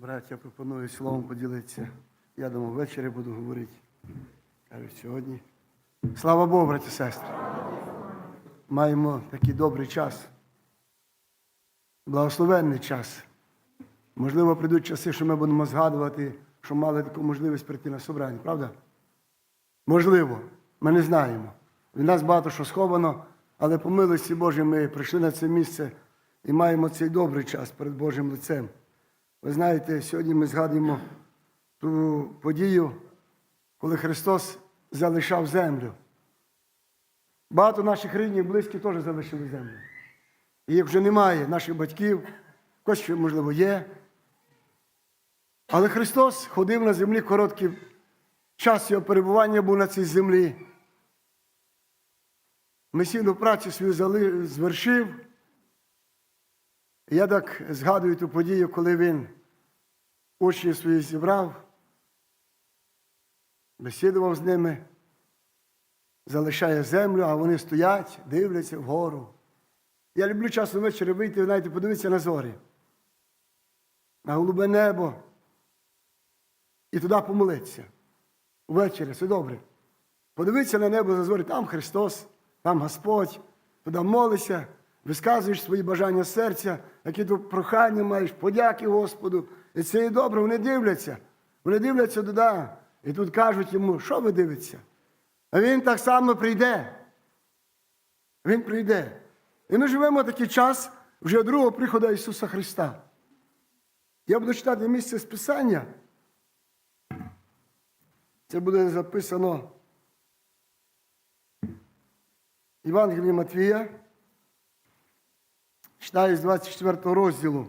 Браття, пропоную словом поділитися. Я думав, ввечері буду говорити. Кажуть, сьогодні. Слава Богу, браті і сестри. Маємо такий добрий час. Благословенний час. Можливо, прийдуть часи, що ми будемо згадувати, що мали таку можливість прийти на собрання, правда? Можливо, ми не знаємо. Від нас багато що сховано, але по милості Божій ми прийшли на це місце і маємо цей добрий час перед Божим лицем. Ви знаєте, сьогодні ми згадуємо ту подію, коли Христос залишав землю. Багато наших рідних, близьких теж залишили землю. І їх вже немає, наших батьків, когось ще, можливо, є. Але Христос ходив на землі короткий час його перебування був на цій землі. Месійну працю свою звершив. Я так згадую ту подію, коли він учнів свої зібрав, бесідував з ними, залишає землю, а вони стоять, дивляться вгору. Я люблю часом ввечері вийти, знаєте, подивитися на зорі, на голубе небо і туди помолитися. Ввечері, все добре. Подивитися на небо за зорі, там Христос, там Господь, туди молишся, висказуєш свої бажання серця, які тут прохання маєш, подяки Господу. І це є добре, вони дивляться. Вони дивляться туди. І тут кажуть йому, що ви дивитеся? А він так само прийде. Він прийде. І ми живемо такий час вже другого приходу Ісуса Христа. Я буду читати місце з Писання. Це буде записано Євангелії Матвія. Читаю з 24 розділу.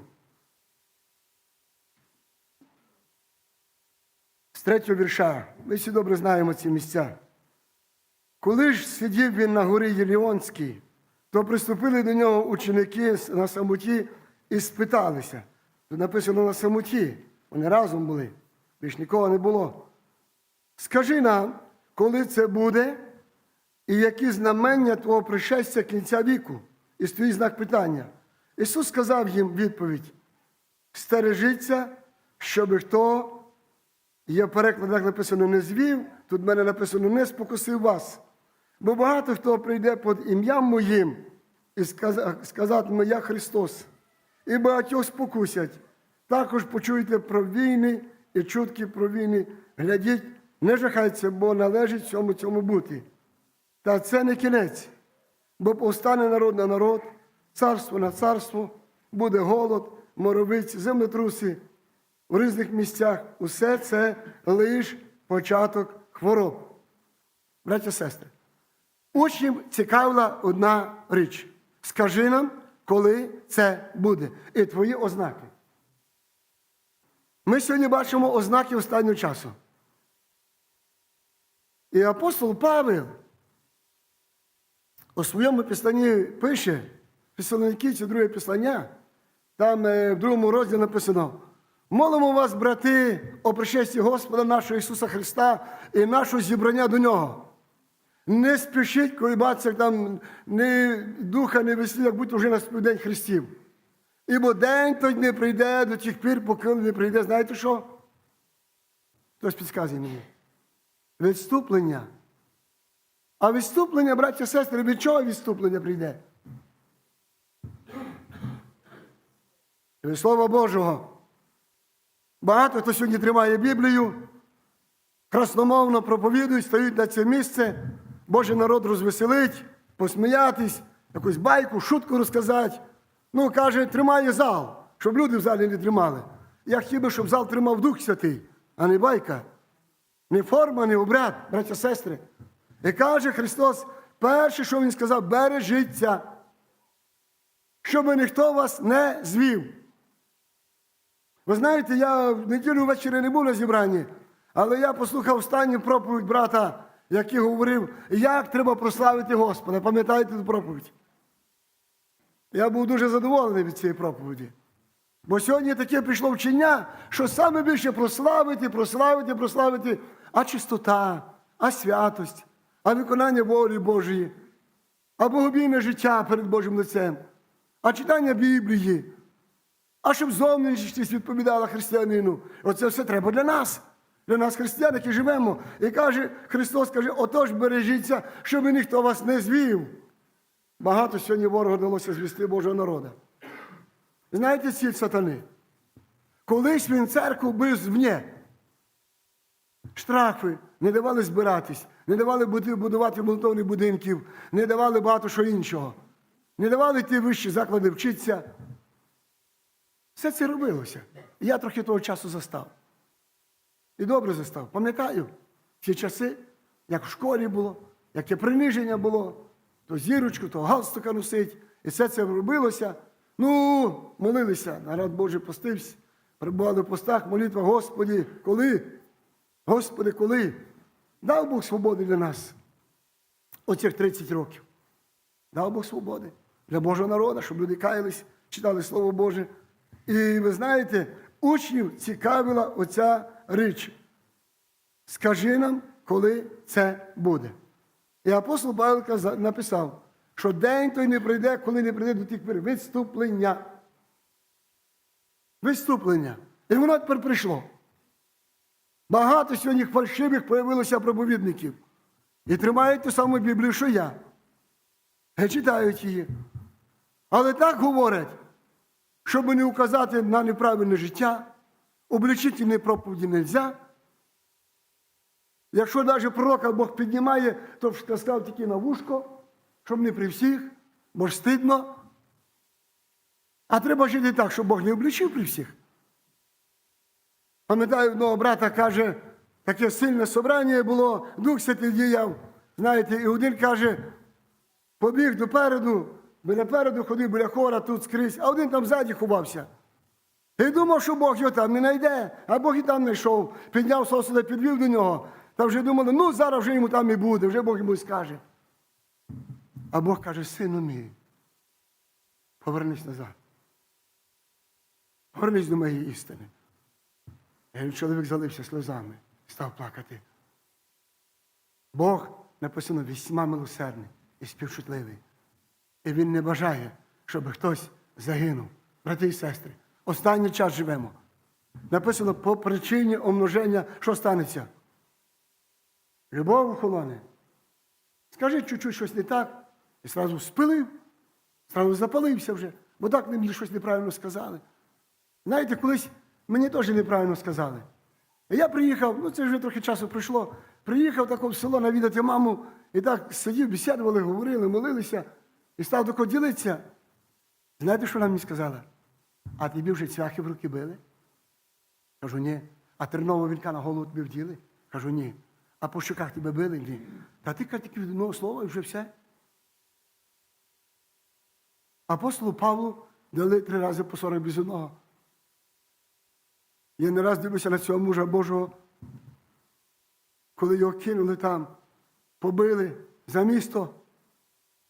З третього вірша. Ми всі добре знаємо ці місця. Коли ж сидів він на горі Єліонській, то приступили до нього ученики на самоті і спиталися. Тут написано на самоті. Вони разом були, більш нікого не було. Скажи нам, коли це буде, і які знамення твого пришестя кінця віку? І стоїть знак питання. Ісус сказав їм відповідь: стережіться, щоб хто, є в перекладах написано не звів, тут в мене написано не спокусив вас. Бо багато хто прийде під ім'ям моїм і сказ- сказатиме Я Христос, і багатьох спокусять. Також почуєте про війни і чутки про війни. Глядіть, не жахайтеся, бо належить всьому цьому бути. Та це не кінець, бо повстане народ на народ, царство на царство, буде голод, моровиці, землетруси в різних місцях. Усе це лише початок хвороб. Браття сестри, учнів цікавила одна річ. Скажи нам, коли це буде, і твої ознаки. Ми сьогодні бачимо ознаки останнього часу. І апостол Павел у своєму післанні пише, Фесалоніки, це друге післання, там е, в другому розділі написано: молимо вас, брати, о пришесті Господа нашого Ісуса Христа і нашого зібрання до Нього. Не спішіть колібатися там ні духа, ні веслі, як будь вже на день Христів. Ібо день той не прийде до тих пір, поки не прийде, знаєте що? Хтось підказує мені. Відступлення. А відступлення, браття і сестри, від чого відступлення прийде? Слова Божого. Багато хто сьогодні тримає Біблію, красномовно проповідують, стають на це місце, Божий народ розвеселить, посміятись, якусь байку, шутку розказати. Ну, каже, тримає зал, щоб люди в залі не тримали. Я хотів би, щоб зал тримав Дух Святий, а не байка. Не форма, не обряд, браття сестри. І каже Христос, перше, що Він сказав, бережіться, щоб ніхто вас не звів. Ви знаєте, я в неділю ввечері не був на зібранні, але я послухав останню проповідь брата, який говорив, як треба прославити Господа. Пам'ятаєте ту проповідь? Я був дуже задоволений від цієї проповіді. Бо сьогодні таке прийшло вчення, що саме більше прославити, прославити, прославити, а чистота, а святость, а виконання волі Божої, а богобійне життя перед Божим лицем, а читання Біблії, а щоб зовнішність відповідала християнину. Оце все треба для нас. Для нас, християн, які живемо. І каже, Христос каже, отож бережіться, щоб ніхто вас не звів. Багато сьогодні ворогу вдалося звісти Божого народу. Знаєте ціль сатани? Колись він церкву бив звні. Штрафи не давали збиратись, не давали будувати молитовних будинків, не давали багато що іншого. Не давали ті вищі заклади вчитися. Все це робилося. І я трохи того часу застав. І добре застав. Пам'ятаю ті часи, як в школі було, яке приниження було, то зірочку, то галстука носить. І все це робилося. Ну, молилися, народ Божий постився, перебували в постах, молитва, Господі, коли? Господи, коли? Дав Бог свободи для нас. Оцих 30 років. Дав Бог свободи для Божого народу, щоб люди каялись, читали Слово Боже. І ви знаєте, учнів цікавила оця річ. Скажи нам, коли це буде. І апостол каза- написав, що день той не прийде, коли не прийде до тих пір відступлення. Відступлення. І воно тепер прийшло. Багато сьогодні фальшивих появилося проповідників. І тримають ту саму Біблію, що я. І читають її. Але так говорять, щоб не указати на неправильне життя, обличительні проповіді не можна. Якщо навіть пророка Бог піднімає, то сказав тільки на вушко, щоб не при всіх, бо ж стидно. А треба жити так, щоб Бог не обличив при всіх. Пам'ятаю, одного брата каже, таке сильне собрання було, Дух Святий діяв. Знаєте, і один каже, побіг допереду, біля переду ходив біля хора тут скрізь, а один там ззаді ховався. І думав, що Бог його там не знайде, а Бог і там не йшов. Підняв сосуда, підвів до нього. Та вже думали, ну зараз вже йому там і буде, вже Бог йому скаже. А Бог каже, сину мій, повернись назад. Повернись до моєї істини. І чоловік залився сльозами, став плакати. Бог написано вісьма милосердний і співчутливий. І Він не бажає, щоб хтось загинув. Брати і сестри, останній час живемо. Написано по причині умноження, що станеться. Любов охолоне. Скажи чуть-чуть щось не так, і зразу спилив, зразу запалився вже, бо так мені щось неправильно сказали. Знаєте, колись мені теж неправильно сказали. Я приїхав, ну це вже трохи часу пройшло, приїхав в село навідати маму, і так сидів, бесідували, говорили, молилися, і став тако ділитися. Знаєте, що вона мені сказала? А тобі вже цвяхи в руки били? Кажу, ні. А тернового вінка на голову тобі вділи? Кажу, ні. А по щоках тебе били? Ні. Та ти кажу, тільки від одного слова і вже все. Апостолу Павлу дали три рази по 40 без одного. Я не раз дивлюся на цього мужа Божого, коли його кинули там, побили за місто,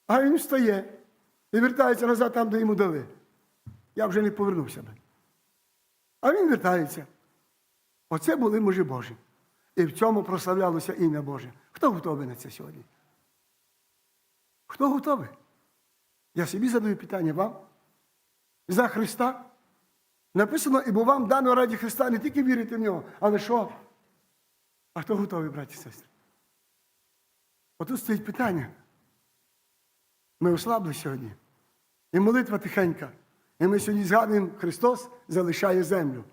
а він встає і вертається назад там, де йому дали. Я вже не повернувся. А він вертається. Оце були мужі Божі. І в цьому прославлялося ім'я Боже. Хто готовий на це сьогодні? Хто готовий? Я собі задаю питання вам. За Христа. Написано, і бо вам дано раді Христа не тільки вірити в нього, але що? А хто готовий, браті і сестри? Отут стоїть питання. Ми ослабли сьогодні. І молитва тихенька. І ми сьогодні згадуємо, Христос залишає землю.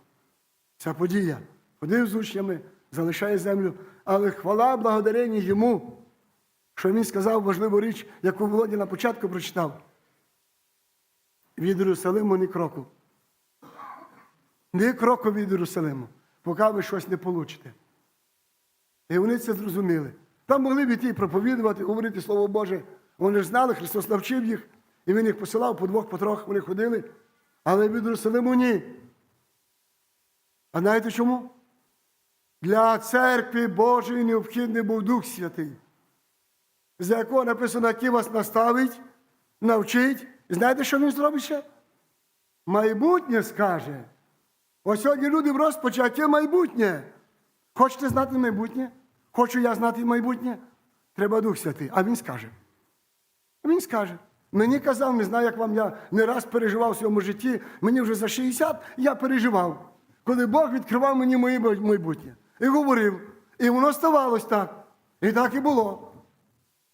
Ця подія. Ходив з учнями, залишає землю. Але хвала благодарення йому, що він сказав важливу річ, яку Володя на початку прочитав. Від Єрусалиму ні кроку. Ні кроку від Єрусалиму, поки ви щось не получите. І вони це зрозуміли. Там могли б іти проповідувати, говорити Слово Боже. Вони ж знали, Христос навчив їх, і Він їх посилав по двох, по трьох вони ходили. Але від Єрусалиму ні. А знаєте чому? Для церкви Божої необхідний був Дух Святий, за якого написано, який вас наставить, навчить. І знаєте, що він зробить ще? Майбутнє скаже. Ось сьогодні люди в яке майбутнє. Хочете знати майбутнє? Хочу я знати майбутнє? Треба Дух Святий. А він скаже. Він скаже. Мені казав, не знаю, як вам я не раз переживав в своєму житті. Мені вже за 60 я переживав, коли Бог відкривав мені моє майбутнє. І говорив. І воно ставалось так. І так і було.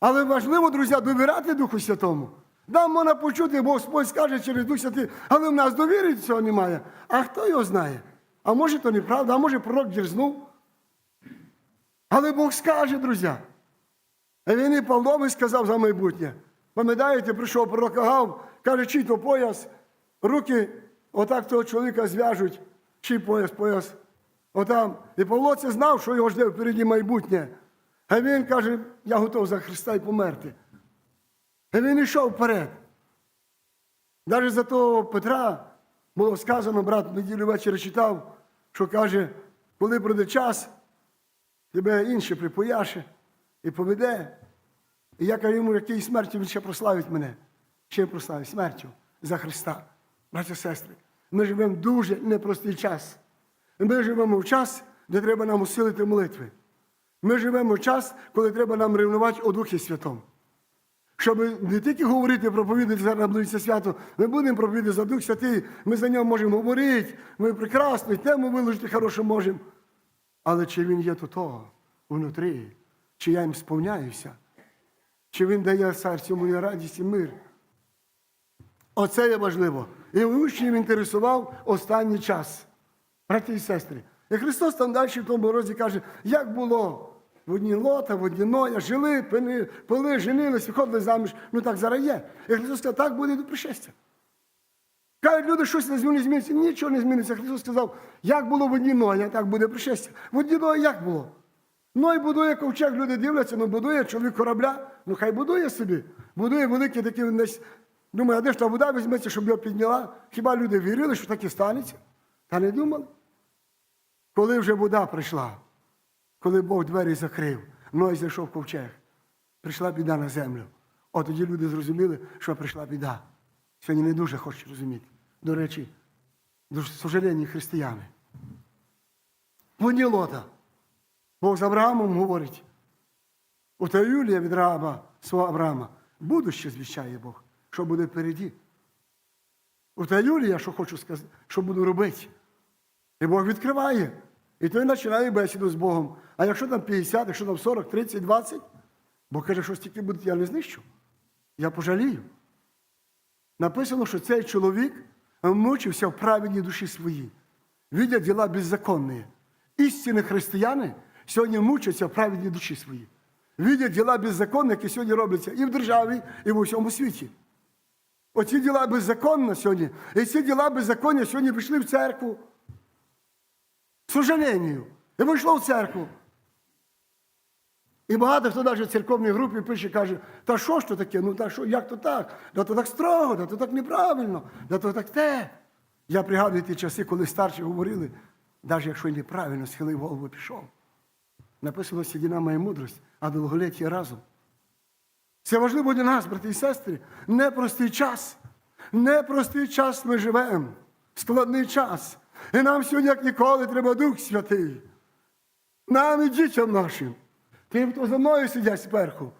Але важливо, друзі, довіряти Духу Святому. Да, можна почути, бо Господь скаже через Дух Святий, але в нас довіри цього немає. А хто його знає? А може, то неправда, а може пророк дірзнув. Але Бог скаже, друзі. А він і Павлові сказав за майбутнє. Пам'ятаєте, прийшов пророк Агав, каже, чий то пояс, руки отак того чоловіка зв'яжуть, чий пояс, пояс. Отам. І Павло це знав, що його жде впереді майбутнє. А він каже, я готов за Христа і померти. І він йшов вперед. Навіть за того Петра було сказано, брат, неділю ввечері читав, що каже, коли прийде час, тебе інше припояше і поведе. І я кажу йому, який смертю він ще прославить мене. Ще прославить смертю за Христа. Браття сестри, ми живемо в дуже непростий час. Ми живемо в час, де треба нам усилити молитви. Ми живемо в час, коли треба нам ревнувати у Духі Святому. Щоб не тільки говорити, проповідати зараз наблизиться свято, ми будемо проповідати за Дух Святий, ми за нього можемо говорити, ми прекрасно, і тему виложити хорошо можемо. Але чи він є тут того внутрі, чи я їм сповняюся, чи він дає серцю мою радість і мир. Оце є важливо. І учнів інтересував останній час. Браті і сестри. І Христос там далі в тому розі каже, як було в одній лота, в одній ноя, жили, пили, пили, женились, виходили заміж. Ну так зараз є. І Христос сказав, так буде до пришестя. Кажуть, люди, щось не зміниться. Нічого не зміниться. Христос сказав, як було в одній ноя, так буде пришестя. В одній ної як було? Ной будує ковчег, люди дивляться, ну будує чоловік корабля, ну хай будує собі. Будує великий такий він десь. Думаю, а де ж та вода візьметься, щоб його підняла? Хіба люди вірили, що так і станеться? Та не думали. Коли вже вода прийшла, коли Бог двері закрив, Ной зайшов ковчег, прийшла біда на землю. От тоді люди зрозуміли, що прийшла біда. Сьогодні не дуже хочуть розуміти. До речі, дуже сожалені християни. Лота. Бог з Авраамом говорить. У Юлія від раба свого Авраама будуще звіщає Бог, що буде впереді. У та Юлія, що хочу сказати, що буду робити. І Бог відкриває. І той починає бесіду з Богом. А якщо там 50, якщо там 40, 30, 20, Бог каже, що стільки буде, я не знищу. Я пожалію. Написано, що цей чоловік мучився в праведній душі своїй. Видя діла беззаконні. Істинні християни сьогодні мучаться в праведній душі своїй. Видя діла беззаконні, які сьогодні робляться і в державі, і в усьому світі. Оці діла беззаконні сьогодні. І ці діла беззаконня сьогодні прийшли в церкву. К сожалению. І вийшло в церкву. І багато хто навіть в церковній групі пише, каже, та що ж то таке? Ну та що, як то так? Да то так строго, да то так неправильно, да то так те. Я пригадую ті часи, коли старші говорили, навіть якщо неправильно, схилив голову пішов. Написано сідіна моя мудрость, а довголіття разом. Це важливо для нас, брати і сестри. Непростий час. Непростий час ми живемо. Складний час. І нам сьогодні, як ніколи, треба Дух Святий. Нам і дітям нашим. Тим, хто за мною сидять сперху.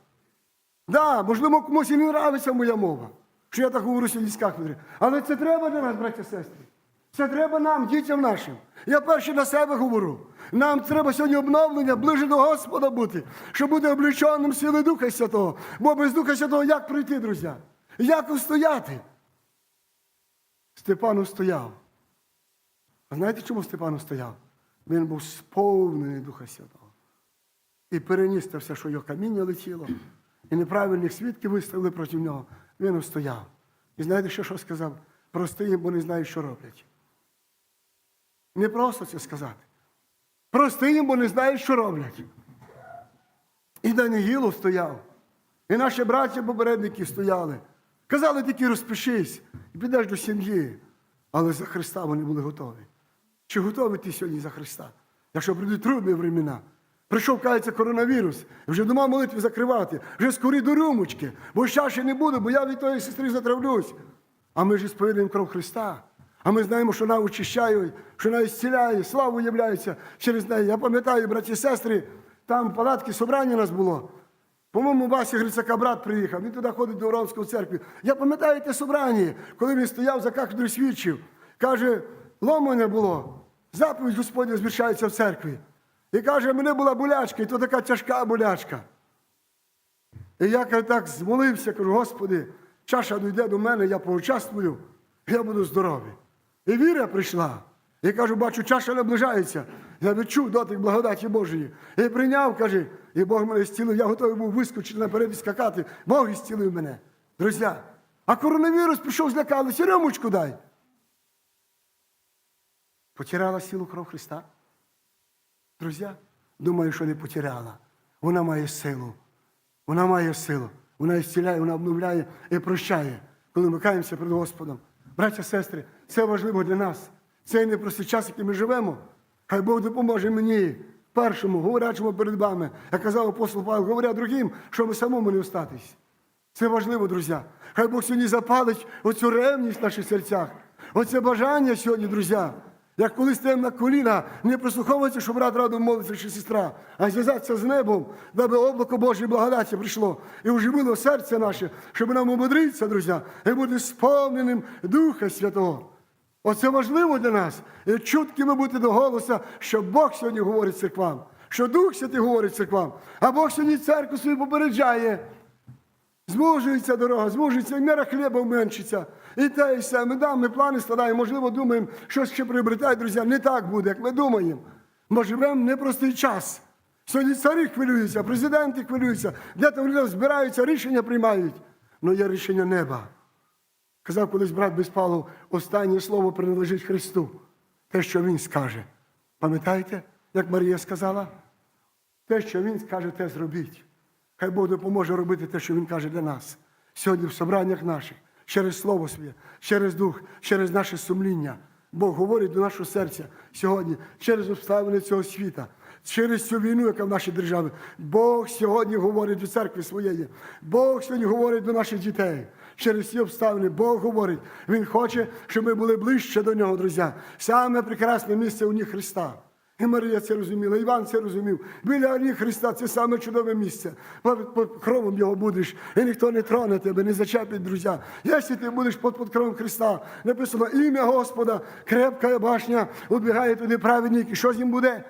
Да, можливо, комусь і не нравиться моя мова, що я так говорю сьогодні з. Але це треба для нас, браття і сестри. Це треба нам, дітям нашим. Я перше на себе говорю. Нам треба сьогодні обновлення, ближе до Господа бути, щоб бути обліченим сили Духа Святого. Бо без Духа Святого як прийти, друзі? Як устояти? Степан устояв. А знаєте, чому Степан устояв? Він був сповнений Духа Святого. І переніс те все, що його каміння летіло, і неправильних свідків виставили проти нього. Він устояв. І знаєте, що, що сказав? Прости їм, бо не знають, що роблять. Не просто це сказати. Прости їм, бо не знають, що роблять. І Даниїло стояв. І наші браття попередники стояли. Казали тільки розпишись і підеш до сім'ї. Але за Христа вони були готові. Чи готовий ти сьогодні за Христа? Якщо прийдуть трудні времена, прийшов кається коронавірус, вже дома молитви закривати, вже скорі до рюмочки, бо чаші не буде, бо я від тої сестри затравлюсь. А ми ж сповідаємо кров Христа. А ми знаємо, що вона очищає, що вона зціляє, славу являється через неї. Я пам'ятаю, браті і сестри, там в палатці собрання нас було. По-моєму, Вася Грицака брат приїхав, він туди ходить до Уранської церкви. Я пам'ятаю те собрання, коли він стояв за кафедрою свідчив. Каже, лому не було. Заповідь Господня звіршається в церкві. І каже, мене була болячка, і то така тяжка болячка. І я каже, так змолився, кажу, Господи, чаша дійде до мене, я поучаствую, я буду здоровий. І віра прийшла. І кажу, бачу, чаша наближається. Я відчув дотик благодаті Божої. І прийняв, каже, і Бог мене зцілив. Я готовий був вискочити наперед і скакати. Бог зцілив мене. Друзі, а коронавірус пішов, злякалися, рюмочку дай. Потеряла силу кров Христа? Друзі, думаю, що не потеряла. Вона має силу. Вона має силу. Вона ісціляє, вона обновляє і прощає, коли ми каємося перед Господом. Браття, сестри, це важливо для нас. Цей непростий час, який ми живемо. Хай Бог допоможе мені, першому, говорячому перед вами, як казав апостол Павло, говоря другим, щоб самому не остатись. Це важливо, друзі. Хай Бог сьогодні запалить оцю ревність в наших серцях. Оце бажання сьогодні, друзі. Як коли стаємо на коліна, не прислуховується, що брат радо молиться чи сестра, а зв'язатися з небом, даби облако Божої благодаті прийшло і оживило серце наше, щоб нам умудритися, друзі, і бути сповненим Духа Святого. Оце важливо для нас. І чуткими бути до голоса, що Бог сьогодні говорить церквам, що Дух Святий говорить церквам, а Бог сьогодні церкву свою попереджає. Звужується дорога, звужується, і міра хліба вменшиться. І те, і все. Ми да, ми плани складаємо, можливо, думаємо, щось ще приобретає, друзі. Не так буде, як ми думаємо. Ми живемо в непростий час. Сьогодні царі хвилюються, президенти хвилюються, де там люди збираються, рішення приймають. Ну є рішення неба. Казав колись брат Безпалов, останнє слово приналежить Христу. Те, що Він скаже. Пам'ятаєте, як Марія сказала? Те, що Він скаже, те зробіть. Хай Бог допоможе робити те, що Він каже для нас. Сьогодні в собраннях наших, через Слово Своє, через Дух, через наше сумління. Бог говорить до нашого серця сьогодні, через обставини цього світа, через цю війну, яка в нашій державі. Бог сьогодні говорить до церкви своєї. Бог сьогодні говорить до наших дітей. Через ці обставини Бог говорить. Він хоче, щоб ми були ближче до нього, друзі. Саме прекрасне місце у них Христа. І Марія це розуміла, Іван це розумів. Біля ніг Христа це саме чудове місце. Під кровом його будеш, і ніхто не троне тебе, не зачепить, друзі. Якщо ти будеш під, під кровом Христа, написано ім'я Господа, крепка башня, убігає туди праведник, і що з ним буде?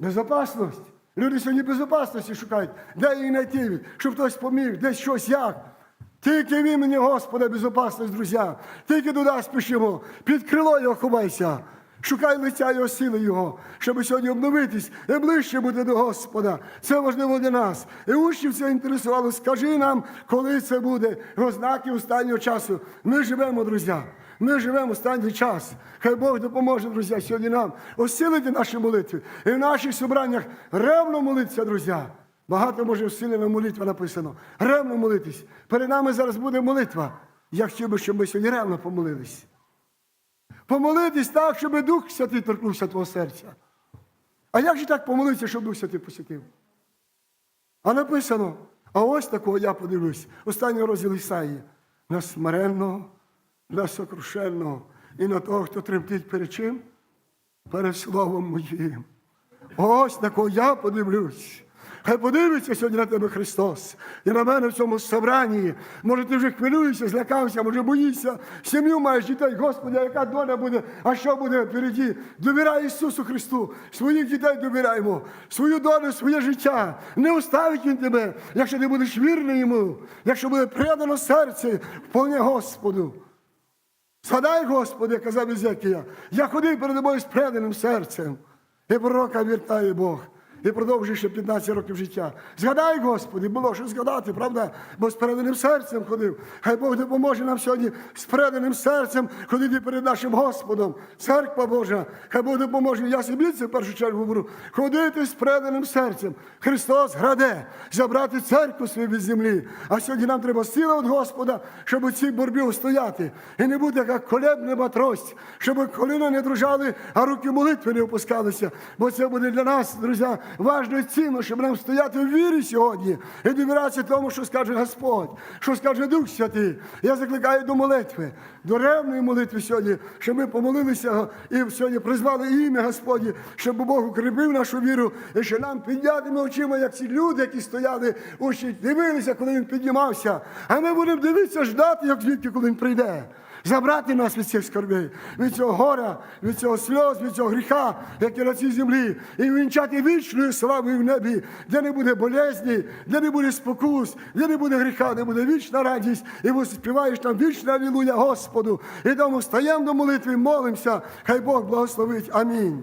Безопасність. Люди сьогодні безопасності шукають. Де її знайти? Щоб хтось поміг, десь щось як. Тільки в імені Господа безопасність, друзі. Тільки туди спішимо. Під крило його ховайся. Шукай лиця його сили Його, щоб сьогодні обновитись і ближче бути до Господа. Це важливо для нас. І учнів це інтересувало. Скажи нам, коли це буде. Ознаки останнього часу. Ми живемо, друзі. Ми живемо в останній час. Хай Бог допоможе, друзі, сьогодні нам осилити наші молитви. І в наших собраннях ревно молитися, друзі. Багато може усилена молитва написано. Ревно молитись. Перед нами зараз буде молитва. Я хотів би, щоб ми сьогодні ревно помолились. Помолитись так, щоб Дух Святий торкнувся твого серця. А як же так помолитися, щоб Дух Святий посітив? А написано, а ось такого я подивлюсь, останній розділ Ісаї, на смиренного, на сокрушенного і на того, хто тремтить перед чим? Перед словом моїм. Ось такого я подивлюсь. Хай подивиться сьогодні на тебе Христос. І на мене в цьому собранні. Може, ти вже хвилюєшся, злякався, може боїшся. Сім'ю маєш дітей, Господи, а яка доля буде, а що буде впереді? Довіряй Ісусу Христу. Своїх дітей довіряємо, свою долю, своє життя. Не оставить Він тебе, якщо ти будеш вірний йому, якщо буде предано серце, вполне Господу. Згадай, Господи, казав Ізекія, я ходив перед тобою з преданим серцем. І пророка віртає Бог. І продовжує ще 15 років життя. Згадай, Господи, було що згадати, правда? Бо з переданим серцем ходив. Хай Бог допоможе нам сьогодні з переданим серцем ходити перед нашим Господом. Церква Божа, хай Бог допоможе. Я собі це в першу чергу говорю. Ходити з переданим серцем. Христос граде, забрати церкву свою від землі. А сьогодні нам треба сила від Господа, щоб у цій боротьбі устояти. І не бути як колебна трость, щоб коліна не дружали, а руки молитви не опускалися. Бо це буде для нас, друзі, важно і цінно, щоб нам стояти в вірі сьогодні і довіратися тому, що скаже Господь, що скаже Дух Святий. Я закликаю до молитви, до ревної молитви сьогодні, щоб ми помолилися і сьогодні призвали ім'я Господнє, щоб Бог укріпив нашу віру, і що нам піднятими очима, як ці люди, які стояли, очі дивилися, коли він піднімався. А ми будемо дивитися, ждати, як звідки, коли він прийде. Забрати нас від цих скорбей, від цього горя, від цього сльоз, від цього гріха, який на цій землі, і вінчати вічною славою в небі, де не буде болезні, де не буде спокус, де не буде гріха, де буде вічна радість, і співаєш там вічна алілуя Господу. І тому стаємо до молитви, молимося, хай Бог благословить. Амінь.